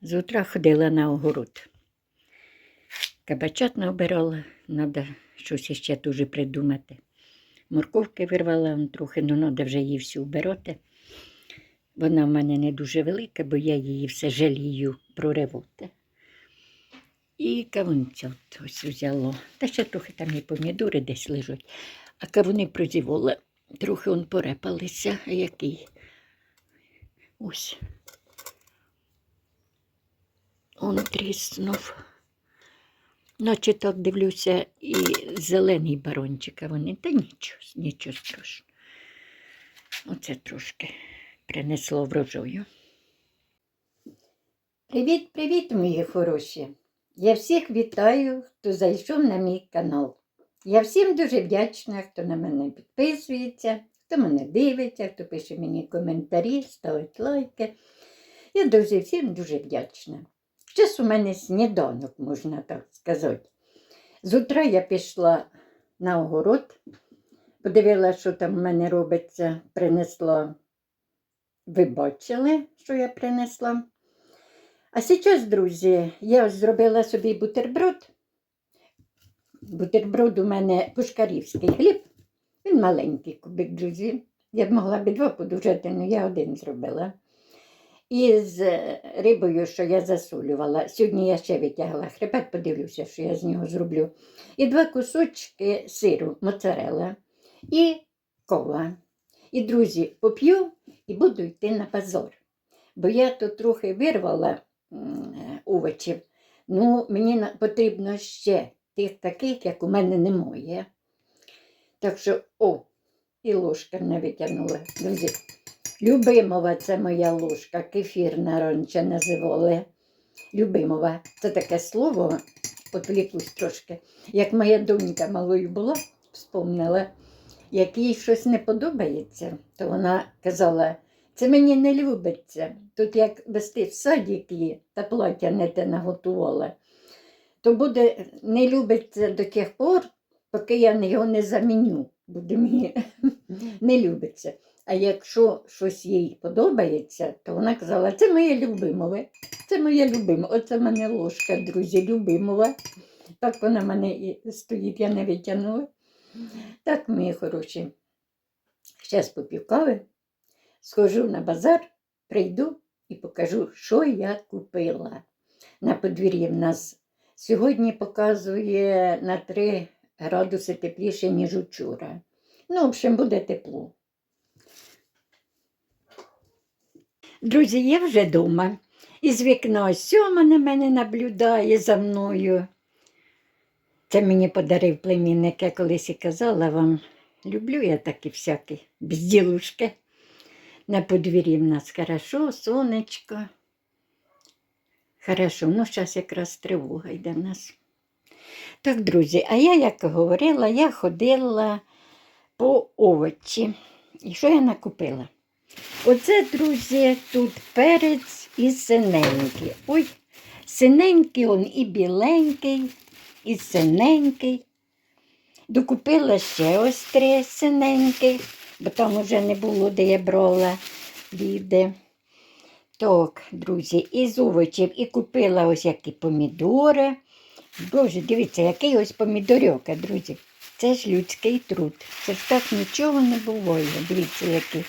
З утра ходила на огород. Кабачат набирала, треба щось ще дуже придумати. Морковки вирвала он трохи, ну треба вже її всю вбирати. Вона в мене не дуже велика, бо я її все жалію проривати. І кавунця ось взяло. Та ще трохи там і помідори десь лежать. А кавуни прозіволи. Трохи он порепалися, який. Ось. Он тріснув. Ночі так дивлюся, і зелений барончик, а вони, та нічого, нічого страшного. Оце трошки принесло врожою. Привіт, привіт, мої хороші! Я всіх вітаю, хто зайшов на мій канал. Я всім дуже вдячна, хто на мене підписується, хто мене дивиться, хто пише мені коментарі, ставить лайки. Я дуже всім дуже вдячна. Зараз у мене сніданок, можна так сказати. З утра я пішла на огород, подивилася, що там в мене робиться, принесла. Ви бачили, що я принесла. А зараз, друзі, я зробила собі бутерброд. Бутерброд у мене пушкарівський хліб. Він маленький кубик, друзі. Я б могла б два подужати, але я один зробила. І з рибою, що я засолювала. Сьогодні я ще витягла хребет, подивлюся, що я з нього зроблю. І два кусочки сиру, моцарелла і кола. І, друзі, поп'ю і буду йти на базар. Бо я тут трохи вирвала овочів. Ну, мені потрібно ще тих таких, як у мене немає. Так що, о, і ложка не витягнула. Друзі, любимова це моя ложка, кефірна раніше називали. Любимова. Це таке слово, отвлікусь трошки. Як моя донька малою була, вспомнила, як їй щось не подобається, то вона казала, це мені не любиться. Тут як вести в садик її та плаття не те наготувала, то буде не любиться до тих пор, поки я його не заміню. Буде мені не любиться. А якщо щось їй подобається, то вона казала, це моє любимове, це моє любимове. Оце в мене ложка, друзі, любимова. Так вона в мене і стоїть, я не витягнула. Так, мої хороші. Зараз поп'ю кави, схожу на базар, прийду і покажу, що я купила. На подвір'ї в нас сьогодні показує на 3 градуси тепліше, ніж учора. Ну, в общем, буде тепло. Друзі, я вже вдома. Із вікна сьома на мене наблюдає за мною. Це мені подарив племінник, я колись і казала вам. Люблю я такі всякі безділушки. На подвір'ї в нас хорошо, сонечко. Хорошо, ну зараз якраз тривога йде в нас. Так, друзі, а я, як говорила, я ходила по овочі. І що я накупила? Оце, друзі, тут перець і синенький. Ой, синенький он і біленький, і синенький. Докупила ще ось три синеньких, бо там вже не було, де я брала віде. Так, друзі, із овочів і купила ось які помідори. Боже, дивіться, який ось помідорьока, друзі. Це ж людський труд. Це ж так нічого не буває. Дивіться, які.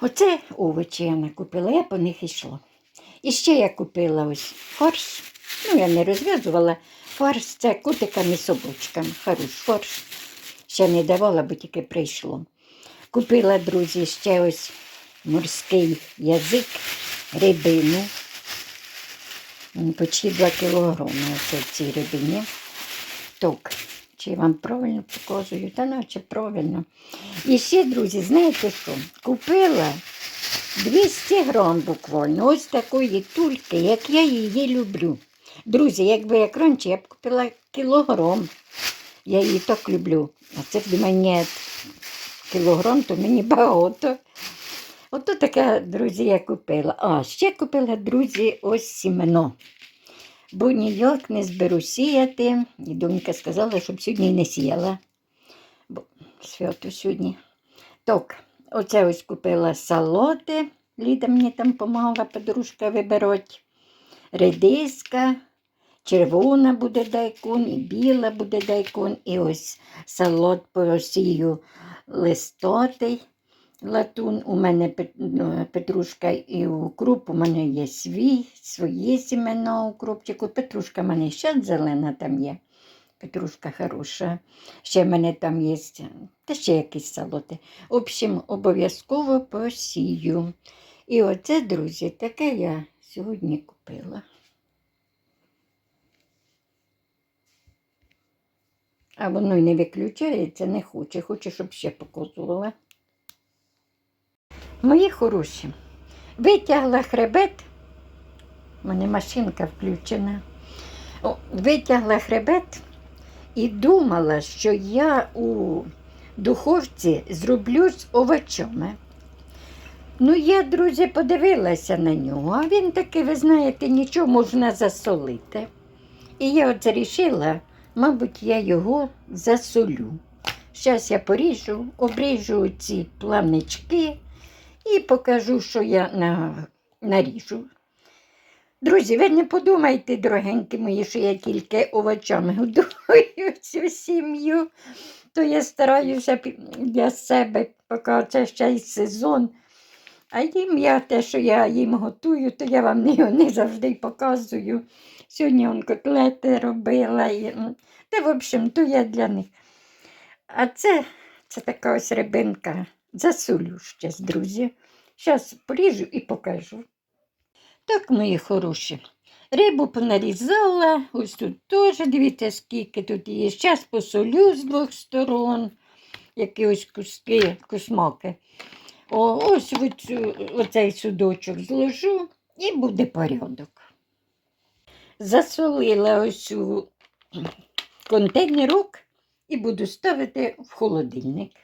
Оце овочі я накупила, я по них йшла. І ще я купила ось фарш. Ну, я не розв'язувала. Фарш це кутиками собачками. Хорош фарш. Ще не давала, бо тільки прийшло. Купила, друзі, ще ось морський язик, рибину. Почти 2 кілограми оце в цій рибині. Так, чи вам правильно показую? Та наче правильно. І ще, друзі, знаєте що? Купила 200 грам буквально, ось такої тульки, як я її люблю. Друзі, якби як раніше, я б купила кілограм. Я її так люблю. А це в мене кілограм, то мені багато. Ото таке, друзі, я купила. А, ще купила, друзі, ось сімено. Бо ніяк не зберу сіяти. І донька сказала, щоб сьогодні не сіяла. Бо свято сьогодні. Так, оце ось купила салоти. Ліда мені там допомагала подружка вибирати. Редиска, червона буде дайкон, і біла буде дайкон, і ось салат посію листотий. Латун, у мене ну, петрушка і укроп, у мене є свій, свої сімена укропчику. Петрушка в мене ще зелена там є. Петрушка хороша. Ще в мене там є, та ще якісь салоти. В общем, обов'язково посію. І оце, друзі, таке я сьогодні купила. А воно й не виключається, не хоче, хоче, щоб ще показувала. Мої хороші, витягла хребет, у мене машинка включена. Витягла хребет і думала, що я у духовці зроблю овочами. Ну, я, друзі, подивилася на нього, а він такий, ви знаєте, нічого можна засолити. І я от вирішила, мабуть, я його засолю. Зараз я поріжу, обріжу ці плавнички і покажу, що я на, наріжу. Друзі, ви не подумайте, дорогенькі мої, що я тільки овочами годую цю сім'ю. То я стараюся для себе, поки це ще й сезон. А їм я те, що я їм готую, то я вам не, не завжди показую. Сьогодні он котлети робила. І, та, в общем, то я для них. А це, це така ось рибинка. Засолю ще, друзі. Зараз поріжу і покажу. Так, мої хороші. Рибу понарізала, ось тут теж, дивіться, скільки тут є. Зараз посолю з двох сторон, які ось куски, кусмаки. О, ось оцю, оцей судочок зложу і буде порядок. Засолила ось у контейнерок і буду ставити в холодильник.